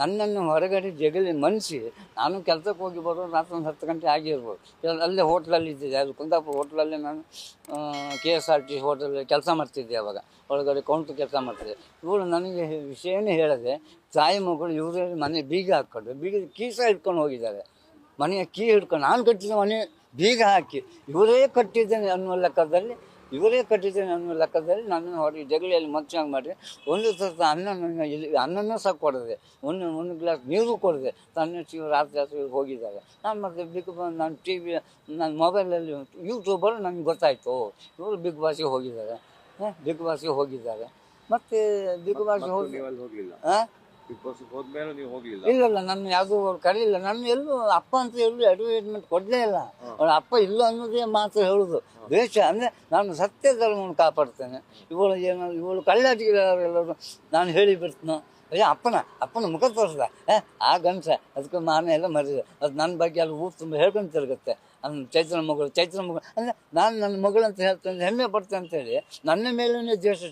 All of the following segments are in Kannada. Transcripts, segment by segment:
ನನ್ನನ್ನು ಹೊರಗಡೆ ಜಗಲಿ ಮನಸಿ ನಾನು ಕೆಲಸಕ್ಕೆ ಹೋಗಿ ಬರೋದು ರಾತ್ರಿ ಒಂದು ಹತ್ತು ಗಂಟೆ ಆಗಿರ್ಬೋದು. ಅಲ್ಲೇ ಹೋಟ್ಲಲ್ಲಿ ಇದ್ದಿದ್ದೆ. ಅದು ಕುಂದಾಪುರ ಹೋಟ್ಲಲ್ಲೇ ನಾನು ಕೆ ಎಸ್ ಆರ್ ಟಿ ಹೋಟೆಲಲ್ಲಿ ಕೆಲಸ ಮಾಡ್ತಿದ್ದೆ ಅವಾಗ. ಒಳಗಡೆ ಕೌಂಟ್ರ್ ಕೆಲಸ ಮಾಡ್ತಿದ್ದೆ. ಇವಳು ನನಗೆ ವಿಷಯನೇ ಹೇಳದೆ ತಾಯಿ ಮಗಳು ಇವರೇ ಮನೆ ಬೀಗ ಹಾಕ್ಕೊಂಡು ಬೀಗ ಕೀಸ ಇಟ್ಕೊಂಡು ಹೋಗಿದ್ದಾರೆ. ಮನೆಯ ಕೀ ಹಿಡ್ಕೊಂಡು, ನಾನು ಕಟ್ಟಿದ ಮನೆ ಬೀಗ ಹಾಕಿ, ಇವರೇ ಕಟ್ಟಿದ್ದೇನೆ ಅನ್ನುವ ಲೆಕ್ಕದಲ್ಲಿ ಇವರೇ ಕಟ್ಟಿದ್ದೇನೆ ನನ್ನ ಲೆಕ್ಕದಲ್ಲಿ ನನ್ನ ಹೊರಗೆ ಜಗಳಿಯಲ್ಲಿ ಮಚ್ಚಂಗೆ ಮಾಡಿ ಒಂದು ಸರ್ತ ಅನ್ನ ನನ್ನ ಇಲ್ಲಿ ಅನ್ನನೂ ಸಹ ಕೊಡದೆ ಒಂದು ಒಂದು ಗ್ಲಾಸ್ ನೀರು ಕೊಡದೆ ತನ್ನ ಶಿವ ರಾತ್ರಿ ರಾತ್ರಿ ಹೋಗಿದ್ದಾರೆ. ನಾನು ಮತ್ತೆ ಬಿಗ್ ಬಾಸ್ ನಾನು ಟಿ ವಿ ನನ್ನ ಮೊಬೈಲಲ್ಲಿ ಯೂಟ್ಯೂಬಲ್ಲಿ ನನಗೆ ಗೊತ್ತಾಯಿತು. ಇವರು ಬಿಗ್ ಬಾಸಿಗೆ ಹೋಗಿದ್ದಾರೆ. ಹಾಂ ಬಿಗ್ ಬಾಸಿಗೆ ಹೋಗಿದ್ದಾರೆ. ಮತ್ತೆ ಬಿಗ್ ಬಾಸ್ ಹೋಗಿ ಹೋಗಲಿಲ್ಲ. ಬಿಗ್ ಹೋದ್ಮೇಲೆ ನೀವು ಹೋಗ್ಲಿಲ್ಲ ಇಲ್ಲ ಇಲ್ಲ ನನ್ನ ಯಾವುದೂ ಅವ್ರು ಕರೀಲಿಲ್ಲ. ನನ್ನ ಎಲ್ಲೂ ಅಪ್ಪ ಅಂತ ಎಲ್ಲೂ ಅಡ್ವರ್ಟೈಸ್ಮೆಂಟ್ ಕೊಡಲೇ ಇಲ್ಲ. ಅವ್ರ ಅಪ್ಪ ಇಲ್ಲ ಅನ್ನೋದೇ ಮಾತು ಹೇಳುದು. ದ್ವೇಷ ಅಂದರೆ ನಾನು ಸತ್ಯ ಧರ್ಮವನ್ನು ಕಾಪಾಡ್ತೇನೆ. ಇವಳು ಏನು ಇವಳು ಕಳ್ಳಾಟಿಗೆಲ್ಲರೂ ನಾನು ಹೇಳಿ ಬಿಡ್ತೀನಿ. ಅಯ್ಯ ಅಪ್ಪನ ಅಪ್ಪನ ಮುಖ ತೋರಿಸ್ದ. ಏ ಆ ಗಂಡಸ ಅದಕ್ಕೆ ಮಾನ ಎಲ್ಲ ಮರಿದೆ ಅದು ನನ್ನ ಬಗ್ಗೆ ಅಲ್ಲಿ ಊರು ತುಂಬ ಹೇಳ್ಕೊಂಡು ತಿರುಗುತ್ತೆ. ಅವ್ನು ಚೈತ್ರ ಮಗಳು ಚೈತ್ರ ಮಗಳು. ಅಂದರೆ ನಾನು ನನ್ನ ಮಗಳು ಅಂತ ಹೇಳ್ತೇನೆ ಹೆಮ್ಮೆ ಪಡ್ತೇನೆ ಅಂತೇಳಿ ನನ್ನ ಮೇಲೇ ದ್ವೇಷ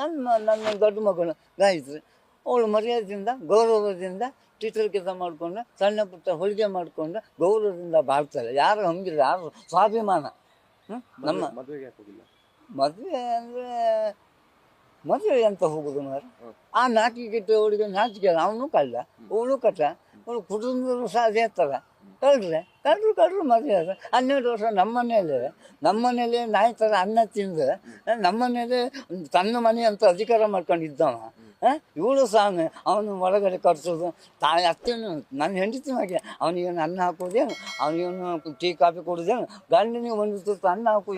ನನ್ನ ನನ್ನ ದೊಡ್ಡ ಮಗಳು ಗಾಯತ್ರಿ ಅವಳು ಮರ್ಯಾದೆಯಿಂದ ಗೌರವದಿಂದ ಟೀಚರ್ ಕೆಲಸ ಮಾಡಿಕೊಂಡು ಸಣ್ಣ ಪುಟ್ಟ ಹೋಳಿಗೆ ಮಾಡಿಕೊಂಡು ಗೌರವದಿಂದ ಬಾಳ್ತಾರೆ ಯಾರು ಹಂಗಿಲ್ಲ ಯಾರು ಸ್ವಾಭಿಮಾನ. ನಮ್ಮ ಮದುವೆಗೆ ಮದುವೆ ಅಂದರೆ ಮದುವೆ ಅಂತ ಹೋಗುದು ಮಾರು. ಆ ನಾಚಿಕೆ ಅವಳಿಗೆ ನಾಚಿಕೆ ಅವನು ಕಳ್ಳ ಅವಳು ಕಟ್ಟ ಅವಳು ಕುಟುಂಬದವರು ಸಹ ಅದೇ ಥರ. ಕಳ್ರೆ ಕಳ್ರು ಕಳ್ರು ಮದುವೆ ಹನ್ನೆರಡು ವರ್ಷ ನಮ್ಮ ಮನೆಯಲ್ಲೇ. ನಮ್ಮ ಮನೇಲಿ ನಾಯಿ ಥರ ಅನ್ನ ತಿಂದು ನಮ್ಮ ಮನೇಲಿ ತನ್ನ ಮನೆ ಅಂತ ಅಧಿಕಾರ ಮಾಡ್ಕೊಂಡಿದ್ದವ. ಇವಳು ಸ್ವಾಮಿ ಅವನು ಒಳಗಡೆ ಕರೆಸೋದು. ತಾಯಿ ಅತ್ತೇನು, ನನ್ನ ಹೆಂಡತಿ ಹಾಗೆ. ಅವನಿಗೇನು ಅನ್ನ ಹಾಕೋದೇನು ಅವನಿಗೇನು ಟೀ, ಕಾಫಿ ಕೊಡೋದೇನು ಗಂಡನಿಗೆ ಒಂದು ತುತ್ತು ಅನ್ನ ಹಾಕು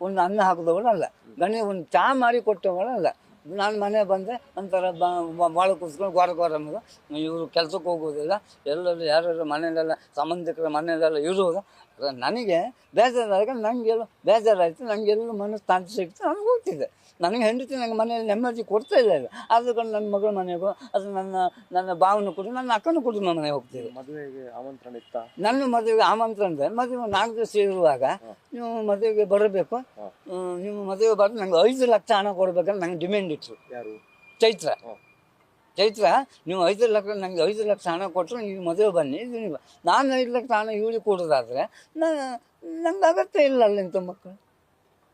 ಒಂದು ಅನ್ನ ಹಾಕಿದವಳಲ್ಲ ಗಂಡಿಗೆ ಒಂದು ಚಹಾ ಮಾರಿ ಕೊಟ್ಟವಳಲ್ಲ ನಾನು ಮನೆ ಬಂದೆ, ಒಂಥರ ಬಾಳ ಕೂತ್ಕೊಂಡು ಗೋರ ಗೋರ ಇವರು ಕೆಲಸಕ್ಕೆ ಹೋಗೋದಿಲ್ಲ. ಎಲ್ಲರೂ ಯಾರ್ಯಾರು ಮನೆಯಲ್ಲೆಲ್ಲ, ಸಂಬಂಧಿಕರ ಮನೆಯಲ್ಲೆಲ್ಲ ಇರೋದು. ನನಗೆ ಬೇಜಾರಾಗ ನನಗೆಲ್ಲ ಬೇಜಾರಾಯಿತು ನನಗೆಲ್ಲ ಮನಸ್ಸು ತಾಂತಿ ಸಿಗ್ತು ನನಗೆ ಹೋಗ್ತಿದ್ದೆ. ನನಗೆ ಹೆಂಡತಿ ನನಗೆ ಮನೆಯಲ್ಲಿ ನೆಮ್ಮದಿ ಕೊಡ್ತಾ ಇಲ್ಲ ಅದು ಕಂಡು ನನ್ನ ಮಗಳ ಮನೆಗೂ ಅದು ನನ್ನ ನನ್ನ ಭಾವನ ಕೂಡ ನನ್ನ ಅಕ್ಕನ ಕುಟುಂಬ ಮನೆಗೆ ಹೋಗ್ತೀವಿ ಮದುವೆಗೆ ಆಮಂತ್ರಣ ಇತ್ತ? ನನ್ನ ಮದುವೆಗೆ ಆಮಂತ್ರಣದ ಮದುವೆ ನಾಲ್ಕು ದಿವಸ ಇರುವಾಗ ನೀವು ಮದುವೆಗೆ ಬರಬೇಕು. ನಿಮ್ಮ ನೀವು ಮದುವೆ ಬರೋದು ನಂಗೆ ಐದು ಲಕ್ಷ ಹಣ ಕೊಡ್ಬೇಕಂತ ನಂಗೆ ಡಿಮ್ಯಾಂಡ್ ಇತ್ತು. ಯಾರು? ಚೈತ್ರ. ಚೈತ್ರ ನೀವು ಐದು ಲಕ್ಷ ನನಗೆ ಐದು ಲಕ್ಷ ಹಣ ಕೊಟ್ಟರು ನೀವು ಮದುವೆ ಬನ್ನಿ ನೀವು ನಾನು ಐದು ಲಕ್ಷ ಹಣ ಇವಳಿಗೆ ಕೊಡೋದಾದರೆ ನಾನು ನಂಗೆ ಅಗತ್ಯ ಇಲ್ಲ ಅಲ್ಲಿ ಇಂಥ ಮಕ್ಕಳು.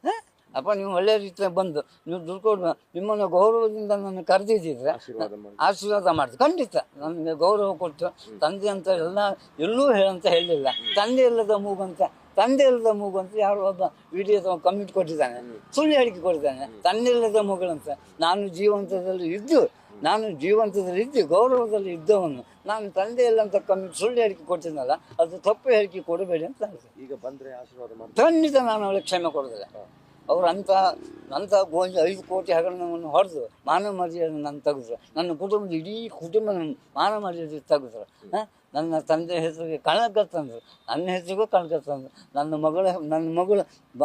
ಹಾಂ? ಅಪ್ಪ ನೀವು ಒಳ್ಳೆ ರೀತಿಯಲ್ಲಿ ಬಂದು ನೀವು ದುಡ್ಡು ಕೊಡುವ ನಿಮ್ಮನ್ನು ಗೌರವದಿಂದ ನನ್ನ ಕರೆದಿದ್ದಿದ್ರೆ ಆಶೀರ್ವಾದ ಮಾಡಿ. ಆಶೀರ್ವಾದ ಮಾಡಿದ್ರು ಖಂಡಿತ ನನಗೆ ಗೌರವ ಕೊಟ್ಟು ತಂದೆ ಅಂತ ಎಲ್ಲ ಎಲ್ಲೂ ಹೇಳಂತ ಹೇಳಲಿಲ್ಲ ತಂದೆ ಇಲ್ಲದ ಮೂಗಂತ ತಂದೆ ಇಲ್ಲದ ಮೂಗು ಅಂತ ಯಾರೋ ಒಬ್ಬ ವಿಡಿಯೋ ಕಮಿಟ್ ಕೊಟ್ಟಿದ್ದಾನೆ. ಸುಳ್ಳು ಹೇಳಿಕೆ ಕೊಟ್ಟಿದ್ದಾನೆ. ತಂದೆ ಇಲ್ಲದ ಮೂಗಳಂತ ನಾನು ಜೀವಂತದಲ್ಲಿ ಇದ್ದು ನಾನು ಜೀವಂತದಲ್ಲಿ ರೀತಿ ಗೌರವದಲ್ಲಿ ಇದ್ದವನು. ನಾನು ತಂದೆ ಇಲ್ಲ ಅಂತ ಕಮ್ಮಿ ಸುಳ್ಳು ಹೇಳಿಕೆ ಕೊಟ್ಟಿದ್ನಲ್ಲ ಅದು ತಪ್ಪು ಹೇಳಿಕೆ ಕೊಡಬೇಡಿ ಅಂತ ಈಗ ಬಂದ್ರೆ ಆಶೀರ್ವಾದ ಮಾಡಿ ಖಂಡಿತ ನಾನು ಅವಳಿಗೆ ಕ್ಷಮೆ ಕೊಡೋದಿಲ್ಲ ಅವ್ರು ಅಂಥ ಅಂಥ ಗೋಂಜಿ ಐದು ಕೋಟಿ ಹಗರಣವನ್ನು ಹೊಡೆದು ಮಾನವ ಮರ್ಯಾದೆ ನಾನು ತೆಗೆದ್ರು. ನನ್ನ ಕುಟುಂಬದ ಇಡೀ ಕುಟುಂಬ ನನ್ನ ಮಾನವ ಮರ್ಯಾದೆ ತೆಗೆದ್ರು. ಹಾಂ? ನನ್ನ ತಂದೆ ಹೆಸರಿಗೆ ಕಣಕ ತಂದರು. ನನ್ನ ಹೆಸರಿಗೂ ಕಣಕ ತಂದರು. ನನ್ನ ಮಗಳ ನನ್ನ ಮಗಳು ಬ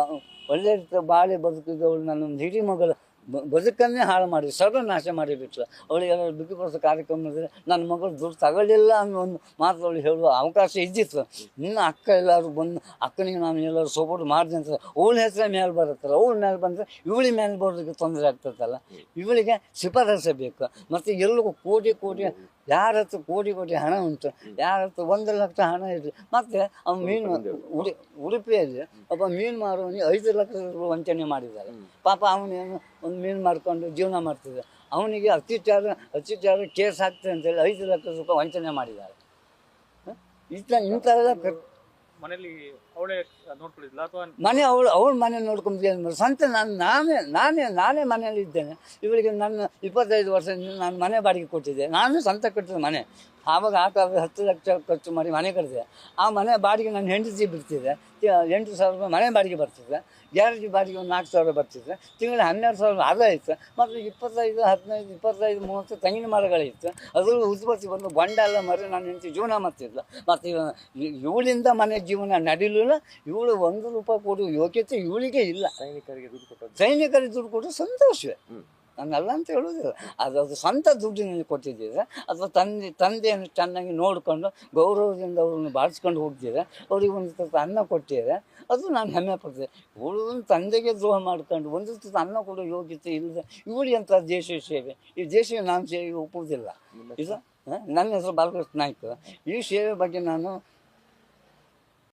ಒಳ್ಳೆ ರೀತಿಯ ಬಾಳೆ ಬದುಕಿದವಳು ನನ್ನ ಒಂದು ಹಿರಿ ಮಗಳು. ಬ- ಬದುಕನ್ನೇ ಹಾಳು ಮಾಡಿ ಸರ್ವನಾಶ ಮಾಡಿಬಿಟ್ರು ಅವಳಿಗೆಲ್ಲ ಬಾಸ್ ಕಾರ್ಯಕ್ರಮದಲ್ಲಿ ನನ್ನ ಮಗಳು ದುಡ್ಡು ತಗೊಳ್ಳಿಲ್ಲ ಅನ್ನೋ ಒಂದು ಮಾತು ಅವಳು ಹೇಳುವ ಅವಕಾಶ ಇದ್ದಿತ್ತು. ನಿನ್ನ ಅಕ್ಕ ಎಲ್ಲರೂ ಬಂದು, ಅಕ್ಕನಿಗೆ ನಾನು ಎಲ್ಲರೂ ಸಪೋರ್ಟ್ ಮಾಡಿದೆ ಅಂತ ಅವಳ ಹೆಸರೇ ಮೇಲೆ ಬರುತ್ತಲ್ಲ, ಅವಳ ಮೇಲೆ ಬಂದರೆ ಇವಳಿ ಮೇಲೆ ಬರೋದಕ್ಕೆ ತೊಂದರೆ ಆಗ್ತದಲ್ಲ. ಇವಳಿಗೆ ಶಿಫಾರಸೆ ಬೇಕು. ಮತ್ತು ಎಲ್ಲರಿಗೂ ಕೋಟಿ ಕೋಟಿ, ಯಾರ ಹತ್ರ ಕೋಟಿ ಕೋಟಿ ಹಣ ಉಂಟು. ಯಾರ ಹತ್ರ ಒಂದು ಲಕ್ಷ ಹಣ ಇದೆ ಮತ್ತು ಅವ್ನು ಮೀನು ಉಡಿ, ಉಡುಪಿಯಲ್ಲಿ ಒಬ್ಬ ಮೀನು ಮಾರುವವನಿಗೆ ಐದು ಲಕ್ಷ ರೂಪಾಯಿ ವಂಚನೆ ಮಾಡಿದ್ದಾರೆ. ಪಾಪ ಅವನೇನು ಒಂದು ಮೀನು ಮಾಡಿಕೊಂಡು ಜೀವನ ಮಾಡ್ತಿದ್ದ. ಅವನಿಗೆ ಅತ್ಯಾಚಾರ ಅತ್ಯಾಚಾರ ಕೇಸ್ ಹಾಕ್ತದೆ ಅಂತೇಳಿ ಐದು ಲಕ್ಷ ರೂಪಾಯಿ ವಂಚನೆ ಮಾಡಿದ್ದಾರೆ? ಇಂಥ ಇಂಥವೆಲ್ಲ ಮನೇಲಿ ಅವಳೇ ಅಥವಾ ಮನೆ ಅವಳು ಅವಳ ಮನೆ ಮಾಡೋದು ಸ್ವಂತ ನಾನು ನಾನೇ ನಾನೇ ನಾನೇ ಮನೆಯಲ್ಲಿ ಇದ್ದೇನೆ ಇವಳಿಗೆ ನನ್ನ ಇಪ್ಪತ್ತೈದು ವರ್ಷದಿಂದ ನಾನು ಮನೆ ಬಾಡಿಗೆ ಕೊಟ್ಟಿದ್ದೆ. ನಾನು ಸ್ವಂತ ಕಟ್ಟಿದ ಮನೆ. ಆವಾಗ ಆ ಕಾಲದಲ್ಲಿ ಹತ್ತು ಲಕ್ಷ ಖರ್ಚು ಮಾಡಿ ಮನೆ ಕಟ್ಟಿದೆ ಆ ಮನೆ ಬಾಡಿಗೆ ನನ್ನ ಹೆಂಡತಿ ಬಿಡ್ತಿದ್ದೆ ತಿ- ಎಂಟು ಸಾವಿರ ರೂಪಾಯಿ ಮನೆ ಬಾಡಿಗೆ ಬರ್ತಿದ್ದೆ ಗ್ಯಾರೇಜ್ ಬಾಡಿಗೆ ಒಂದು ನಾಲ್ಕು ಸಾವಿರ ಬರ್ತಿದ್ದೆ ತಿಂಗಳು ಹನ್ನೆರಡು ಸಾವಿರ ಆದಾಯ ಇತ್ತು ಮತ್ತು ಇಪ್ಪತ್ತೈದು ಹದಿನೈದು ಇಪ್ಪತ್ತೈದು ಮೂವತ್ತು ತೆಂಗಿನ ಮರಗಳಿತ್ತು. ಅದ್ರ ಉತ್ಪತ್ತಿ ಬಂದು ಬಂಡ ಎಲ್ಲ ಮರಿ ನಾನು ಹೆಂಡತಿ ಜೀವನ ಮಾಡ್ತಿದ್ಲು. ಮತ್ತು ಇವಳಿಂದ ಮನೆ ಜೀವನ ನಡೀಲಿಲ್ಲ. ಇವಳು ಒಂದು ರೂಪಾಯಿ ಕೊಡುವ ಯೋಗ್ಯತೆ ಇವಳಿಗೆ ಇಲ್ಲ. ಸೈನಿಕರಿಗೆ ದುಡ್ಡು ಕೊಟ್ಟು ಸೈನಿಕರಿಗೆ ದುಡ್ಡು ಕೊಟ್ಟು ಸಂತೋಷವೇ. ನಾನಲ್ಲ ಅಂತ ಹೇಳುವುದಿಲ್ಲ ಅದು ಅದು ಸ್ವಂತ ದುಡ್ಡಿನಲ್ಲಿ ಕೊಟ್ಟಿದ್ದೀರ? ಅಥವಾ ತಂದೆ ತಂದೆಯನ್ನು ಚೆನ್ನಾಗಿ ನೋಡಿಕೊಂಡು ಗೌರವದಿಂದ ಅವ್ರನ್ನ ಬಾಳಿಸ್ಕೊಂಡು ಹೋಗ್ತೀರ? ಅವ್ರಿಗೆ ಒಂದು ಸ್ವಲ್ಪ ಅನ್ನ ಕೊಟ್ಟಿರ ಅದು ನಾನು ಹೆಮ್ಮೆ ಪಡ್ತೇನೆ. ಇವಳು ಒಂದು ತಂದೆಗೆ ದ್ರೋಹ ಮಾಡ್ಕೊಂಡು ಒಂದು ತುತ್ತು ಅನ್ನ ಕೊಡೋ ಯೋಗ್ಯತೆ ಇಲ್ಲದೆ ಇವಳಿಗೆ ಅಂತ ದೇಶ ಸೇವೆ? ಈ ದೇಶ ನಾನು ಸೇವೆ ಒಪ್ಪುವುದಿಲ್ಲ. ಇದು ಹ? ನನ್ನ ಹೆಸರು ಬಾಲಕೃಷ್ಣ ನಾಯ್ಕ. ಈ ಸೇವೆ ಬಗ್ಗೆ ನಾನು